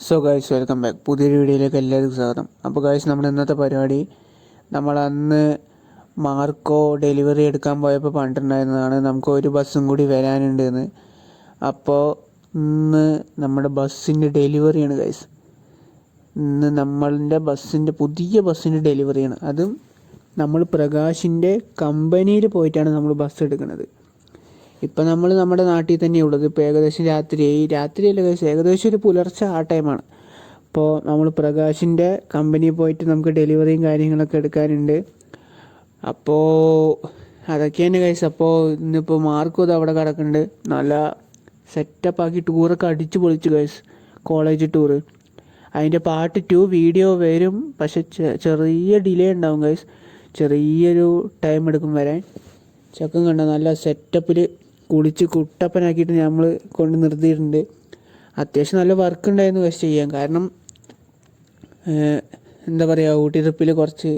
So guys welcome back പുതിയൊരു വീഡിയോയിലേക്ക് എല്ലാവർക്കും സ്വാഗതം. അപ്പോൾ ഗായ്സ് നമ്മുടെ ഇന്നത്തെ പരിപാടി നമ്മൾ അന്ന് മാർക്കോ ഡെലിവറി എടുക്കാൻ പോയപ്പോൾ പണ്ടുണ്ടായിരുന്നതാണ് നമുക്ക് ഒരു ബസ്സും കൂടി വരാനുണ്ട് എന്ന് അപ്പോൾ ഇന്ന് നമ്മുടെ ബസ്സിന്റെ ഡെലിവറിയാണ് ഗൈസ് ഇന്ന് നമ്മളുടെ ബസ്സിന്റെ പുതിയ ബസ്സിന്റെ ഡെലിവറിയാണ് അതും നമ്മൾ പ്രകാശിന്റെ കമ്പനിയിൽ പോയിട്ടാണ് നമ്മൾ ബസ് എടുക്കുന്നത്. ഇപ്പം നമ്മൾ നമ്മുടെ നാട്ടിൽ തന്നെയാണ് ഉള്ളത്. ഇപ്പോൾ ഏകദേശം രാത്രി രാത്രിയല്ല അല്ല ഏകദേശം ഒരു പുലർച്ചെ ആ ടൈമാണ് അപ്പോൾ നമ്മൾ പ്രകാശിന്റെ കമ്പനിയിൽ പോയിട്ട് നമുക്ക് ഡെലിവറിയും കാര്യങ്ങളൊക്കെ എടുക്കാനുണ്ട്. അപ്പോൾ അതൊക്കെയാണ് കൈസ് അപ്പോൾ ഇന്നിപ്പോൾ മാർക്കും അത് അവിടെ കിടക്കുന്നുണ്ട്. നല്ല സെറ്റപ്പ് ആക്കി ടൂറൊക്കെ അടിച്ചു പൊളിച്ചു കൈസ് കോളേജ് ടൂറ് അതിന്റെ പാർട്ട് ടു വീഡിയോ വരും. പക്ഷെ ചെറിയ ഡിലേ ഉണ്ടാവും കൈസ് ചെറിയൊരു ടൈം എടുക്കും വരാൻ. ചക്കൻ കണ്ട നല്ല സെറ്റപ്പിൽ കുളിച്ച് കുട്ടപ്പനാക്കിയിട്ട് നമ്മൾ കൊണ്ട് നിർത്തിയിട്ടുണ്ട്. അത്യാവശ്യം നല്ല വർക്ക് ഉണ്ടായിരുന്നു ഗൈസ് ചെയ്യാൻ. കാരണം എന്താ പറയുക ഊട്ടി ട്രിപ്പിൽ കുറച്ച്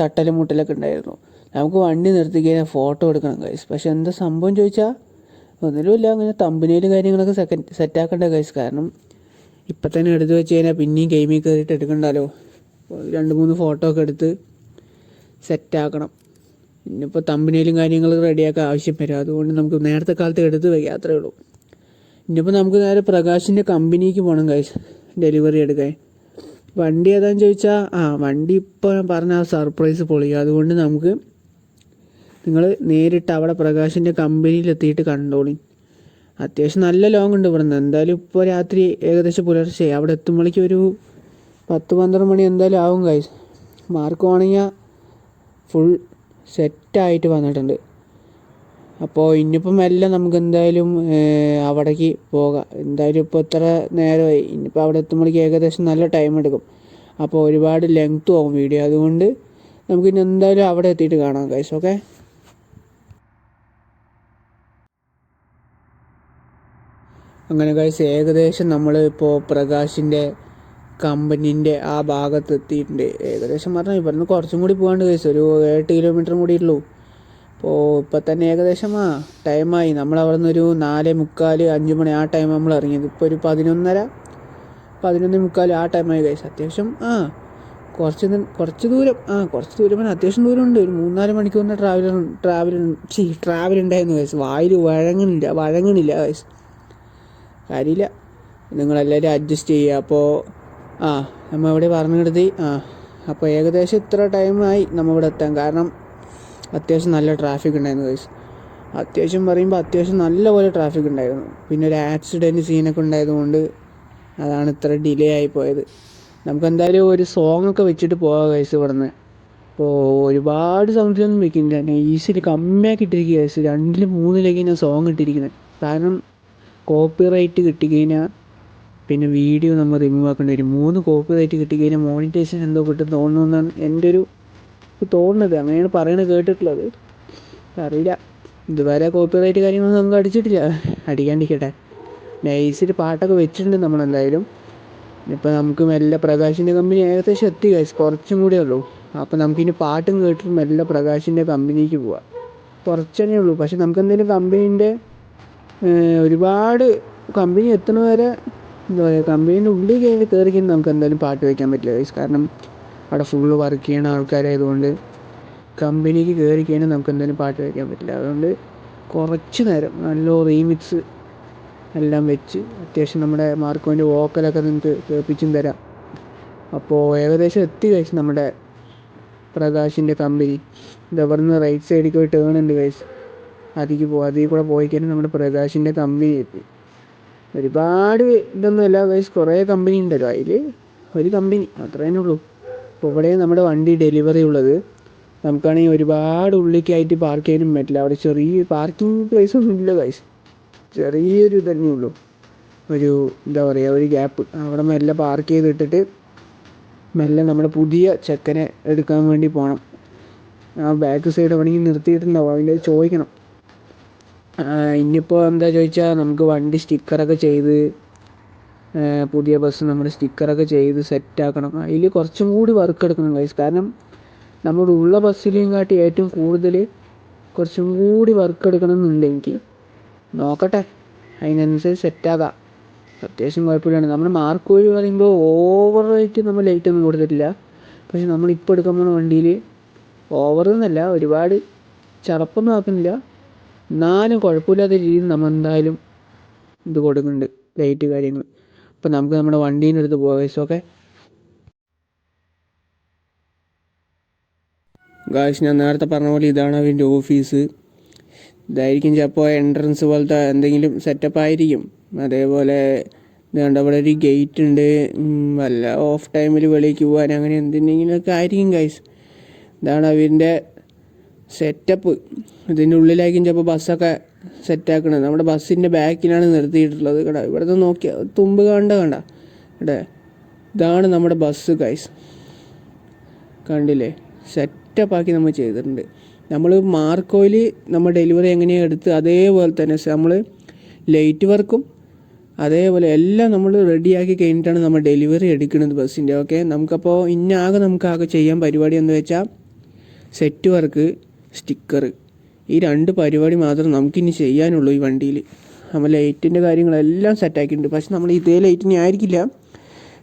തട്ടലും മുട്ടലൊക്കെ ഉണ്ടായിരുന്നു. നമുക്ക് വണ്ടി നിർത്തി കഴിഞ്ഞാൽ ഫോട്ടോ എടുക്കണം കൈസ് പക്ഷെ എന്താ സംഭവം ചോദിച്ചാൽ ഒന്നിലുമില്ല അങ്ങനെ തമ്പിനേലും കാര്യങ്ങളൊക്കെ സെക്കൻഡ് സെറ്റാക്കേണ്ട കൈസ് കാരണം ഇപ്പം തന്നെ എടുത്ത് വെച്ച് കഴിഞ്ഞാൽ പിന്നെയും ഗെയിമിൽ കയറിയിട്ട് എടുക്കണ്ടല്ലോ. രണ്ട് മൂന്ന് ഫോട്ടോ ഒക്കെ എടുത്ത് സെറ്റാക്കണം ഇന്നിപ്പോൾ തമ്പനയിലും കാര്യങ്ങൾ റെഡിയാക്കാൻ ആവശ്യം വരും. അതുകൊണ്ട് നമുക്ക് നേരത്തെ കാലത്ത് എടുത്ത് വയ്ക്കുക അത്രേ ഉള്ളൂ. ഇനിയിപ്പോൾ നമുക്ക് നേരെ പ്രകാശിന്റെ കമ്പനിക്ക് പോകണം കഴിച്ച് ഡെലിവറി എടുക്കാൻ. വണ്ടി ഏതാന്ന് ചോദിച്ചാൽ ആ വണ്ടി ഇപ്പോൾ ഞാൻ പറഞ്ഞ ആ സർപ്രൈസ് പൊളിക്കുക അതുകൊണ്ട് നമുക്ക് നിങ്ങൾ നേരിട്ട് അവിടെ പ്രകാശിന്റെ കമ്പനിയിലെത്തിയിട്ട് കണ്ടോളി. അത്യാവശ്യം നല്ല ലോങ് ഉണ്ട് ഇവിടുന്ന്. എന്തായാലും ഇപ്പോൾ രാത്രി ഏകദേശം പുലർച്ചെ. അവിടെ എത്തുമ്പോഴേക്കും ഒരു പത്ത് പന്ത്രണ്ട് മണി എന്തായാലും ആവും കായ്സ് മാർക്ക് വേണമെങ്കിൽ ഫുൾ സെറ്റായിട്ട് വന്നിട്ടുണ്ട്. അപ്പോൾ ഇനിയിപ്പം എല്ലാം നമുക്ക് എന്തായാലും അവിടേക്ക് പോകാം. എന്തായാലും ഇപ്പോൾ ഇത്ര നേരമായി? ഇനിയിപ്പോൾ അവിടെ എത്തുമ്പോഴേക്ക് ഏകദേശം നല്ല ടൈം എടുക്കും. അപ്പോൾ ഒരുപാട് ലെങ്ത്തും ആവും വീഡിയോ അതുകൊണ്ട് നമുക്ക് ഇനി എന്തായാലും അവിടെ എത്തിയിട്ട് കാണാം കൈസ് ഓക്കെ അങ്ങനെ കൈസ് ഏകദേശം നമ്മൾ ഇപ്പോൾ പ്രകാശിന്റെ കമ്പനീന്റെ ആ ഭാഗത്ത് എത്തിയിട്ടുണ്ട് ഏകദേശം പറഞ്ഞാൽ ഇവിടുന്ന് കുറച്ചും കൂടി പോകാണ്ട് കഴിച്ചു ഒരു എട്ട് കിലോമീറ്റർ കൂടി ഉള്ളൂ. അപ്പോൾ ഇപ്പം തന്നെ ഏകദേശം ആ ടൈമായി നമ്മൾ അവിടെ ഒരു നാല് മുക്കാൽ അഞ്ച് മണി ആ ടൈം നമ്മൾ ഇറങ്ങിയത്. ഇപ്പോൾ ഒരു പതിനൊന്നര പതിനൊന്ന് മുക്കാൽ ആ ടൈമായി കഴിച്ചു അത്യാവശ്യം ആ കുറച്ച് കുറച്ച് ദൂരം ആ കുറച്ച് ദൂരം പിന്നെ അത്യാവശ്യം ദൂരം ഉണ്ട് ഒരു മൂന്നാൽ മണിക്കൂറിന്റെ ട്രാവൽ ട്രാവൽ ചീ ട്രാവൽ ഉണ്ടായിരുന്നു കഴിച്ചു വായിൽ വഴങ്ങണില്ല വഴങ്ങണില്ല കഴിച്ചു കാര്യമില്ല. നിങ്ങളെല്ലാവരും അഡ്ജസ്റ്റ് ചെയ്യുക. അപ്പോൾ ആ നമ്മൾ ഇവിടെ പറഞ്ഞു കിടത്തി ആ അപ്പോൾ ഏകദേശം ഇത്ര ടൈമായി നമ്മൾ ഇവിടെ എത്താൻ. കാരണം അത്യാവശ്യം നല്ല ട്രാഫിക് ഉണ്ടായിരുന്നു ഗൈസ് അത്യാവശ്യം പറയുമ്പോൾ അത്യാവശ്യം നല്ലപോലെ ട്രാഫിക് ഉണ്ടായിരുന്നു. പിന്നെ ഒരു ആക്സിഡന്റ് സീനൊക്കെ ഉണ്ടായതുകൊണ്ട് അതാണ് ഇത്ര ഡിലേ ആയി പോയത്. നമുക്ക് എന്തായാലും ഒരു സോങ് ഒക്കെ വെച്ചിട്ട് പോകാം ഗൈസ് ഇവിടുന്ന്. അപ്പോൾ ഒരുപാട് സൗണ്ടിലൊന്നും വെക്കുന്നില്ല. ഞാൻ ഈസിലി കമ്മിയാക്കി ഇട്ടിരിക്കുക ഗൈസ് രണ്ടിലും മൂന്നിലേക്ക് ഞാൻ സോങ് ഇട്ടിരിക്കുന്നത് കാരണം കോപ്പി റൈറ്റ് കിട്ടിക്കഴിഞ്ഞാൽ പിന്നെ വീഡിയോ നമ്മൾ റിമൂവ് ആക്കേണ്ടി വരും. മൂന്ന് കോപ്പി റൈറ്റ് കിട്ടിക്കഴിഞ്ഞാൽ മോണിറ്റൈസേഷൻ എന്തോ കിട്ടും തോന്നുന്നതെന്നാണ് എന്റെ ഒരു തോന്നുന്നത് അങ്ങനെയാണ് പറയണത് കേട്ടിട്ടുള്ളത്. അറിയില്ല. ഇതുവരെ കോപ്പി റൈറ്റ് കാര്യങ്ങളൊന്നും നമുക്ക് അടിച്ചിട്ടില്ല. അടിക്കാണ്ടിരിക്കട്ടെ. നൈസിൽ പാട്ടൊക്കെ വെച്ചിട്ടുണ്ട് നമ്മളെന്തായാലും. ഇപ്പം നമുക്ക് മെല്ലെ പ്രകാശിന്റെ കമ്പനി ഏകദേശം എത്തി ഗൈസ് കുറച്ചും കൂടെ ഉള്ളൂ. അപ്പം നമുക്കിനി പാട്ടും കേട്ടിട്ട് മെല്ലെ പ്രകാശിന്റെ കമ്പനിക്ക് പോവാം. കുറച്ചേ ഉള്ളൂ. പക്ഷെ നമുക്ക് എന്തെങ്കിലും കമ്പനീന്റെ ഒരുപാട് കമ്പനി എത്തുന്നവരെ വരെ എന്താ പറയുക കമ്പനീന്റെ ഉള്ളിൽ കയറി കയറി നമുക്ക് എന്തായാലും പാട്ട് വയ്ക്കാൻ പറ്റില്ല ഗൈസ് കാരണം അവിടെ ഫുള്ള് വർക്ക് ചെയ്യണ ആൾക്കാരായതുകൊണ്ട് കമ്പനിക്ക് കയറി കഴിഞ്ഞാൽ നമുക്ക് എന്തായാലും പാട്ട് വയ്ക്കാൻ പറ്റില്ല. അതുകൊണ്ട് കുറച്ച് നേരം നല്ല റീമിക്സ് എല്ലാം വെച്ച് അത്യാവശ്യം നമ്മുടെ മാർക്കോന്റെ വോക്കലൊക്കെ നിങ്ങൾക്ക് കേൾപ്പിച്ചും തരാം. അപ്പോൾ ഏകദേശം എത്തി കഴിച്ച് നമ്മുടെ പ്രകാശിന്റെ കമ്പനി. ഇത് അവിടെ നിന്ന് റൈറ്റ് സൈഡിൽ പോയി ടേൺ ഉണ്ട് കഴിച്ച് അതിലേക്ക് പോകും അതിൽ കൂടെ പോയി കഴിഞ്ഞാൽ നമ്മുടെ പ്രകാശിന്റെ കമ്പനി എത്തി. ഒരുപാട് ഇതൊന്നുമല്ല ഗൈസ് കുറേ കമ്പനി ഉണ്ടല്ലോ അതിൽ ഒരു കമ്പനി അത്രേ ഉള്ളൂ. അപ്പോൾ ഇവിടെ നമ്മുടെ വണ്ടി ഡെലിവറി ഉള്ളത്. നമുക്കാണെങ്കിൽ ഒരുപാട് ഉള്ളിലേക്കായിട്ട് പാർക്ക് ചെയ്യാനും പറ്റില്ല. അവിടെ ചെറിയ പാർക്കിംഗ് പ്ലേസ് ഒന്നും ഇല്ല ഗൈസ് ചെറിയൊരു ഇതന്നെ ഉള്ളൂ. ഒരു എന്താ പറയുക ഒരു ഗ്യാപ്പ് അവിടെ മെല്ലെ പാർക്ക് ചെയ്തിട്ടിട്ട് മെല്ലെ നമ്മുടെ പുതിയ ചെക്കനെ എടുക്കാൻ വേണ്ടി പോകണം ആ ബാക്ക് സൈഡ് എവിടെയെങ്കിലും നിർത്തിയിട്ടുണ്ടാവും. അതിന്റെ ചോദിക്കണം ഇനിയിപ്പോൾ എന്താ ചോദിച്ചാൽ നമുക്ക് വണ്ടി സ്റ്റിക്കറൊക്കെ ചെയ്ത് പുതിയ ബസ് നമ്മൾ സ്റ്റിക്കറൊക്കെ ചെയ്ത് സെറ്റാക്കണം അതിൽ കുറച്ചും കൂടി വർക്ക് എടുക്കണം ഗൈസ് കാരണം നമ്മുടെ ഉള്ള ബസ്സിലേയും കാട്ടി ഏറ്റവും കൂടുതൽ കുറച്ചും കൂടി വർക്ക് എടുക്കണം എന്നുണ്ട് എനിക്ക് നോക്കട്ടെ. അതിനനുസരിച്ച് സെറ്റാകാം അത്യാവശ്യം കുഴപ്പമില്ലാണ് നമ്മുടെ മാർക്ക് വഴി പറയുമ്പോൾ ഓവറായിട്ട് നമ്മൾ ലൈറ്റ് ഒന്നും കൊടുത്തിട്ടില്ല. പക്ഷെ നമ്മളിപ്പോൾ എടുക്കാൻ പോകുന്ന വണ്ടിയിൽ ഓവർ എന്നല്ല ഒരുപാട് ചടപ്പൊന്നും ആക്കുന്നില്ല. എന്നാലും കുഴപ്പമില്ലാത്ത രീതിയിൽ നമ്മൾ എന്തായാലും ഇത് കൊടുക്കുന്നുണ്ട് ലൈറ്റ് കാര്യങ്ങൾ. അപ്പോൾ നമുക്ക് നമ്മുടെ വണ്ടീന്റെ അടുത്ത് പോകാം ഓക്കെ ഗായ്സ് ഞാൻ നേരത്തെ പറഞ്ഞ പോലെ ഇതാണ് അവന്റെ ഓഫീസ് ഇതായിരിക്കും ചിലപ്പോൾ എൻട്രൻസ് പോലത്തെ എന്തെങ്കിലും സെറ്റപ്പ് ആയിരിക്കും. അതേപോലെ ഇതുകൊണ്ട് അവിടെ ഒരു ഗേറ്റ് ഉണ്ട്. വല്ല ഓഫ് ടൈമിൽ വെളിയിലേക്ക് പോകാൻ അങ്ങനെ എന്തെങ്കിലുമൊക്കെ ആയിരിക്കും ഗൈസ് ഇതാണ് അവന്റെ സെറ്റപ്പ് ഇതിന്റെ ഉള്ളിലായിരിക്കും ചിലപ്പോൾ ബസ്സൊക്കെ സെറ്റാക്കണത്. നമ്മുടെ ബസ്സിന്റെ ബാക്കിലാണ് നിർത്തിയിട്ടുള്ളത്. കേട്ടോ ഇവിടുന്ന് നോക്കിയാൽ തുമ്പ് കണ്ട കണ്ട. ഇവിടെ ഇതാണ് നമ്മുടെ ബസ് ഗൈസ് കണ്ടില്ലേ? സെറ്റപ്പാക്കി നമ്മൾ ചെയ്തിട്ടുണ്ട്. നമ്മൾ മാർക്കോയിൽ നമ്മൾ ഡെലിവറി എങ്ങനെയാണ് എടുത്ത് അതേപോലെ തന്നെ നമ്മൾ ലൈറ്റ് വർക്കും അതേപോലെ എല്ലാം നമ്മൾ റെഡിയാക്കി കഴിഞ്ഞിട്ടാണ് നമ്മൾ ഡെലിവറി എടുക്കുന്നത് ബസ്സിന്റെ ഓക്കെ നമുക്കപ്പോൾ ഇന്നാകെ നമുക്കാകെ ചെയ്യാൻ പരിപാടി എന്ന് വെച്ചാൽ സെറ്റ് വർക്ക് സ്റ്റിക്കർ ഈ രണ്ട് പരിപാടി മാത്രം നമുക്കിനി ചെയ്യാനുള്ളൂ ഈ വണ്ടിയിൽ. നമ്മൾ ലൈറ്റിന്റെ കാര്യങ്ങളെല്ലാം സെറ്റാക്കിയിട്ടുണ്ട് പക്ഷെ നമ്മൾ ഇതേ ലൈറ്റിനെ ആയിരിക്കില്ല.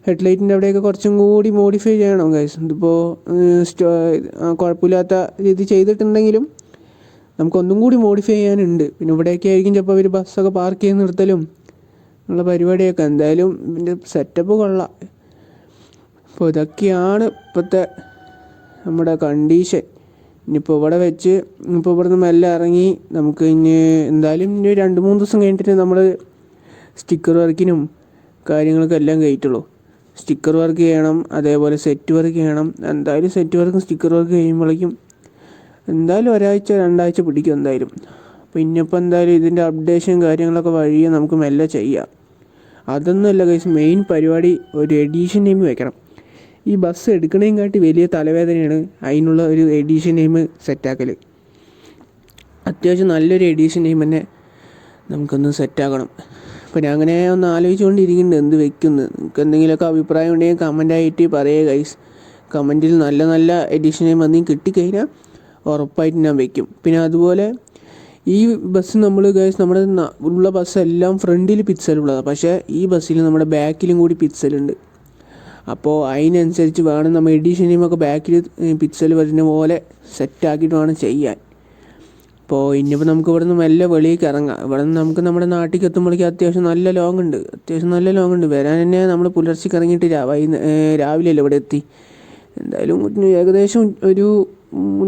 ഹെഡ് ലൈറ്റിന്റെ അവിടെയൊക്കെ കുറച്ചും കൂടി മോഡിഫൈ ചെയ്യണം ഗൈസ് ഇതിപ്പോൾ സ്റ്റോ കുഴപ്പമില്ലാത്ത രീതി ചെയ്തിട്ടുണ്ടെങ്കിലും നമുക്കൊന്നും കൂടി മോഡിഫൈ ചെയ്യാനുണ്ട്. പിന്നെ ഇവിടെയൊക്കെ ആയിരിക്കും ചിലപ്പോൾ അവർ ബസ്സൊക്കെ പാർക്ക് ചെയ്ത് നിർത്തലും ഉള്ള പരിപാടിയൊക്കെ. എന്തായാലും ഇതിന്റെ സെറ്റപ്പ് കൊള്ളാം. അപ്പോൾ ഇതൊക്കെയാണ് ഇപ്പോഴത്തെ നമ്മുടെ കണ്ടീഷൻ ഇനിയിപ്പോൾ ഇവിടെ വെച്ച് ഇപ്പോൾ ഇവിടുന്ന് മെല്ലെ ഇറങ്ങി നമുക്ക് ഇനി എന്തായാലും ഇനി രണ്ട് മൂന്ന് ദിവസം കഴിഞ്ഞിട്ട് നമ്മൾ സ്റ്റിക്കർ വർക്കിനും കാര്യങ്ങൾക്കും എല്ലാം കഴിയിട്ടുള്ളൂ. സ്റ്റിക്കർ വർക്ക് ചെയ്യണം അതേപോലെ സെറ്റ് വർക്ക് ചെയ്യണം. എന്തായാലും സെറ്റ് വർക്കും സ്റ്റിക്കർ വർക്ക് കഴിയുമ്പോഴേക്കും എന്തായാലും ഒരാഴ്ച രണ്ടാഴ്ച പിടിക്കും എന്തായാലും. അപ്പോൾ ഇനിയിപ്പോൾ എന്തായാലും ഇതിന്റെ അപ്ഡേഷൻ കാര്യങ്ങളൊക്കെ വഴിയെ നമുക്ക് മെല്ലെ ചെയ്യാം. അതൊന്നുമല്ല കൈസ് മെയിൻ പരിപാടി ഒരു എഡീഷൻ ടീം വെക്കണം. ഈ ബസ് എടുക്കണേം കാട്ടി വലിയ തലവേദനയാണ് അതിനുള്ള ഒരു എഡീഷൻ നെയിം സെറ്റാക്കൽ അത്യാവശ്യം നല്ലൊരു എഡീഷൻ നെയിം തന്നെ നമുക്കൊന്ന് സെറ്റാക്കണം അപ്പോൾ ഞാൻ അങ്ങനെ ഒന്ന് ആലോചിച്ചുകൊണ്ടിരിക്കുന്നുണ്ട് എന്ത് വെക്കുന്നത് നിങ്ങൾക്ക് എന്തെങ്കിലുമൊക്കെ അഭിപ്രായം ഉണ്ടെങ്കിൽ കമന്റായിട്ട് പറയുക ഗൈസ് കമന്റിൽ നല്ല നല്ല എഡീഷൻ നെയിം എന്തെങ്കിലും കിട്ടിക്കഴിഞ്ഞാൽ ഉറപ്പായിട്ട് ഞാൻ വെക്കും. പിന്നെ അതുപോലെ ഈ ബസ് നമ്മൾ ഗൈസ് നമ്മുടെ ഉള്ള ബസ്സെല്ലാം ഫ്രണ്ടിൽ പിക്സലുള്ളതാണ് പക്ഷേ ഈ ബസ്സിൽ നമ്മുടെ ബാക്കിലും കൂടി പിക്സലുണ്ട് അപ്പോൾ അതിനനുസരിച്ച് വേണം നമ്മൾ എഡീഷൻ നെയിമൊക്കെ ബാക്കിൽ പിക്സൽ വരുന്ന പോലെ സെറ്റാക്കിയിട്ട് വേണം ചെയ്യാൻ. അപ്പോൾ ഇനിയിപ്പോൾ നമുക്ക് ഇവിടെ നിന്ന് മെല്ലെ വെളിയിലേക്ക് ഇറങ്ങാം. ഇവിടെ നിന്ന് നമുക്ക് നമ്മുടെ നാട്ടിലേക്ക് എത്തുമ്പോഴേക്കും അത്യാവശ്യം നല്ല ലോങ് ഉണ്ട്. അത്യാവശ്യം നല്ല ലോങ് ഉണ്ട്. വരാൻ തന്നെ നമ്മൾ പുലർച്ചയ്ക്ക് ഇറങ്ങിയിട്ട് വൈകുന്ന രാവിലെ അല്ലേ ഇവിടെ എത്തി? എന്തായാലും ഏകദേശം ഒരു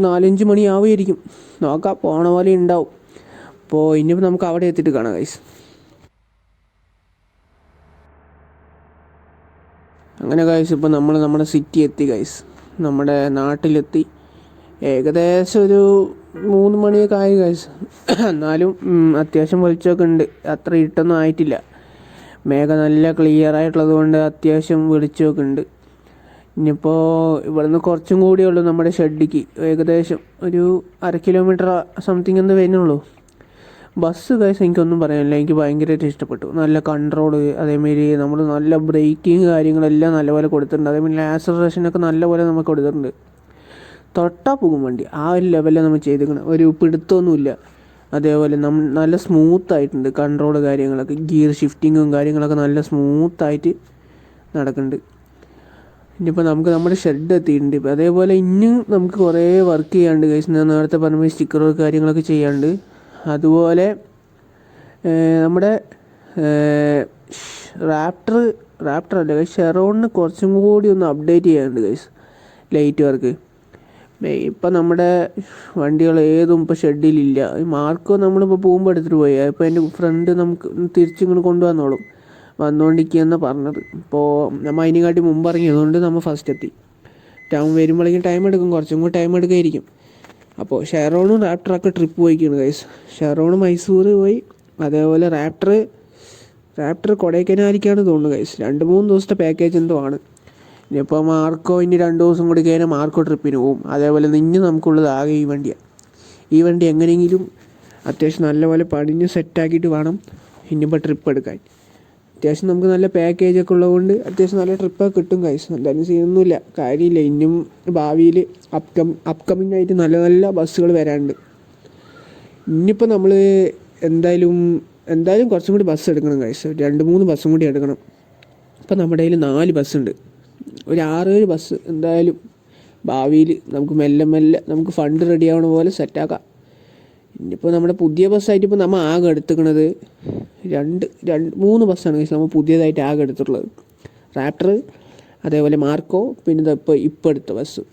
നാലഞ്ച് മണി ആവുമായിരിക്കും നോക്കാം പോണ പോലെ ഉണ്ടാവും. അപ്പോൾ ഇനിയിപ്പോൾ നമുക്ക് അവിടെ എത്തിയിട്ട് കാണാം ഗൈസ് അങ്ങനെ ഗൈസ് ഇപ്പോൾ നമ്മൾ നമ്മുടെ സിറ്റി എത്തി ഗൈസ് നമ്മുടെ നാട്ടിലെത്തി. ഏകദേശം ഒരു മൂന്ന് മണിയൊക്കെ ആയി ഗൈസ് എന്നാലും അത്യാവശ്യം വെളിച്ചമൊക്കെ ഉണ്ട്. അത്ര ഇട്ടൊന്നും ആയിട്ടില്ല. മേഘം നല്ല ക്ലിയർ ആയിട്ടുള്ളത് കൊണ്ട് അത്യാവശ്യം വെളിച്ചമൊക്കെ ഉണ്ട്. ഇനിയിപ്പോൾ ഇവിടുന്ന് കുറച്ചും കൂടിയേ ഉള്ളൂ നമ്മുടെ ഷെഡിക്ക്. ഏകദേശം ഒരു അര കിലോമീറ്റർ സംതിങ് എന്ന് വരുന്നുള്ളൂ. ബസ് ഗൈസ് എനിക്കൊന്നും പറയാനില്ല. എനിക്ക് ഭയങ്കരമായിട്ട് ഇഷ്ടപ്പെട്ടു. നല്ല കൺട്രോൾ അതേമാതിരി നമ്മൾ നല്ല ബ്രേക്കിങ് കാര്യങ്ങളെല്ലാം നല്ലപോലെ കൊടുത്തിട്ടുണ്ട്. അതേമാതിരി ആക്സലറേഷനൊക്കെ നല്ലപോലെ നമുക്ക് കൊടുത്തിട്ടുണ്ട്. തൊട്ടാ പോകും വണ്ടി. ആ ഒരു ലെവലിൽ നമ്മൾ ചെയ്തിരിക്കണം. ഒരു പിടുത്തമൊന്നുമില്ല. അതേപോലെ നമ്മൾ നല്ല സ്മൂത്ത് ആയിട്ടുണ്ട് കൺട്രോൾ കാര്യങ്ങളൊക്കെ. ഗിയർ ഷിഫ്റ്റിങ്ങും കാര്യങ്ങളൊക്കെ നല്ല സ്മൂത്തായിട്ട് നടക്കുന്നുണ്ട്. ഇനിയിപ്പോൾ നമുക്ക് നമ്മുടെ ഷെഡ് എത്തിയിട്ടുണ്ട്. ഇപ്പം അതേപോലെ ഇനിയും നമുക്ക് കുറേ വർക്ക് ചെയ്യാണ്ട് കഴിച്ച് ഞാൻ നേരത്തെ പറഞ്ഞ സ്റ്റിക്കറോ കാര്യങ്ങളൊക്കെ ചെയ്യാണ്ട് അതുപോലെ നമ്മുടെ റാപ്റ്റർ റാപ്റ്റർ അല്ല ഷെറോണിന് കുറച്ചും കൂടി ഒന്ന് അപ്ഡേറ്റ് ചെയ്യാനുണ്ട് ഗൈസ് ലൈറ്റ് വർക്ക് ഇപ്പം നമ്മുടെ വണ്ടികൾ ഏതും ഇപ്പോൾ ഷെഡിലില്ല ഈ മാർക്കോ നമ്മളിപ്പോൾ പോകുമ്പോൾ എടുത്തിട്ട് പോയി. ഇപ്പോൾ എന്റെ ഫ്രണ്ട് നമുക്ക് തിരിച്ചിങ്ങോട്ട് കൊണ്ടുവന്നോളും. വന്നുകൊണ്ടിരിക്കുകയെന്നാണ് പറഞ്ഞത്. ഇപ്പോൾ നമ്മൾ അതിനെക്കാട്ടി മുമ്പ് ഇറങ്ങിയതുകൊണ്ട് നമ്മൾ ഫസ്റ്റ് എത്തി. ടൗൺ വരുമ്പോഴേക്കും ടൈം എടുക്കും കുറച്ചും കൂടി ടൈം എടുക്കുമായിരിക്കും അപ്പോൾ ഷെറോണും റാപ്റ്ററൊക്കെ ട്രിപ്പ് പോയിക്കാണ് ഗൈസ് ഷെറോണ് മൈസൂർ പോയി അതേപോലെ റാപ്റ്റർ റാപ്റ്റർ കൊടൈക്കനാലിക്കാണ് തോന്നുന്നു ഗൈസ് രണ്ട് മൂന്ന് ദിവസത്തെ പാക്കേജ് എന്തോ ആണ്. ഇനിയിപ്പോൾ മാർക്കോ ഇനി രണ്ട് ദിവസം കൂടി കഴിഞ്ഞാൽ മാർക്കോ ട്രിപ്പിന് പോകും അതേപോലെ ഇനി നമുക്കുള്ളത് ആകെ ഈ വണ്ടിയാണ് ഈ വണ്ടി എങ്ങനെയെങ്കിലും അത്യാവശ്യം നല്ലപോലെ പണിഞ്ഞ് സെറ്റാക്കിയിട്ട് വേണം ഇനിയിപ്പോൾ ട്രിപ്പ് എടുക്കാൻ. അത്യാവശ്യം നമുക്ക് നല്ല പാക്കേജ് ഒക്കെ ഉള്ളതുകൊണ്ട് അത്യാവശ്യം നല്ല ട്രിപ്പൊക്കെ കിട്ടും കൈസ് എന്തായാലും ചെയ്യുന്നൊന്നുമില്ല കാര്യമില്ല. ഇനിയും ഭാവിയിൽ അപ്കം അപ്കമിങ് ആയിട്ട് നല്ല നല്ല ബസ്സുകൾ വരാനുണ്ട്. ഇനിയിപ്പോൾ നമ്മൾ എന്തായാലും എന്തായാലും കുറച്ചും കൂടി ബസ് എടുക്കണം കഴിച്ച് രണ്ട് മൂന്ന് ബസ്സും കൂടി എടുക്കണം. ഇപ്പം നമ്മുടെ കയ്യിൽ നാല് ബസ്സുണ്ട് ഒരു ആറേഴ് ബസ് എന്തായാലും ഭാവിയിൽ നമുക്ക് മെല്ലെ മെല്ലെ നമുക്ക് ഫണ്ട് റെഡി ആവണ പോലെ സെറ്റാക്കാം ഇനിയിപ്പോൾ നമ്മുടെ പുതിയ ബസ്സായിട്ട് ഇപ്പോൾ നമ്മൾ ആകെ എടുത്തുക്കണത് രണ്ട് രണ്ട് മൂന്ന് ബസ്സാണ് കഴിച്ച് നമ്മൾ പുതിയതായിട്ട് ആകെ എടുത്തിട്ടുള്ളത്. റാപ്റ്റർ അതേപോലെ മാർക്കോ പിന്നെ ഇപ്പോൾ ഇപ്പോൾ എടുത്ത ബസ്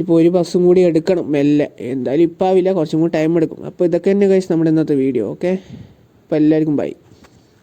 ഇപ്പോൾ ഒരു ബസ്സും കൂടി എടുക്കണം മെല്ലെ. എന്തായാലും ഇപ്പം ആവില്ല കുറച്ചും കൂടി ടൈം എടുക്കും. അപ്പോൾ ഇതൊക്കെ തന്നെ കഴിച്ച് നമ്മുടെ ഇന്നത്തെ വീഡിയോ ഓക്കെ അപ്പോൾ എല്ലാവർക്കും ബൈ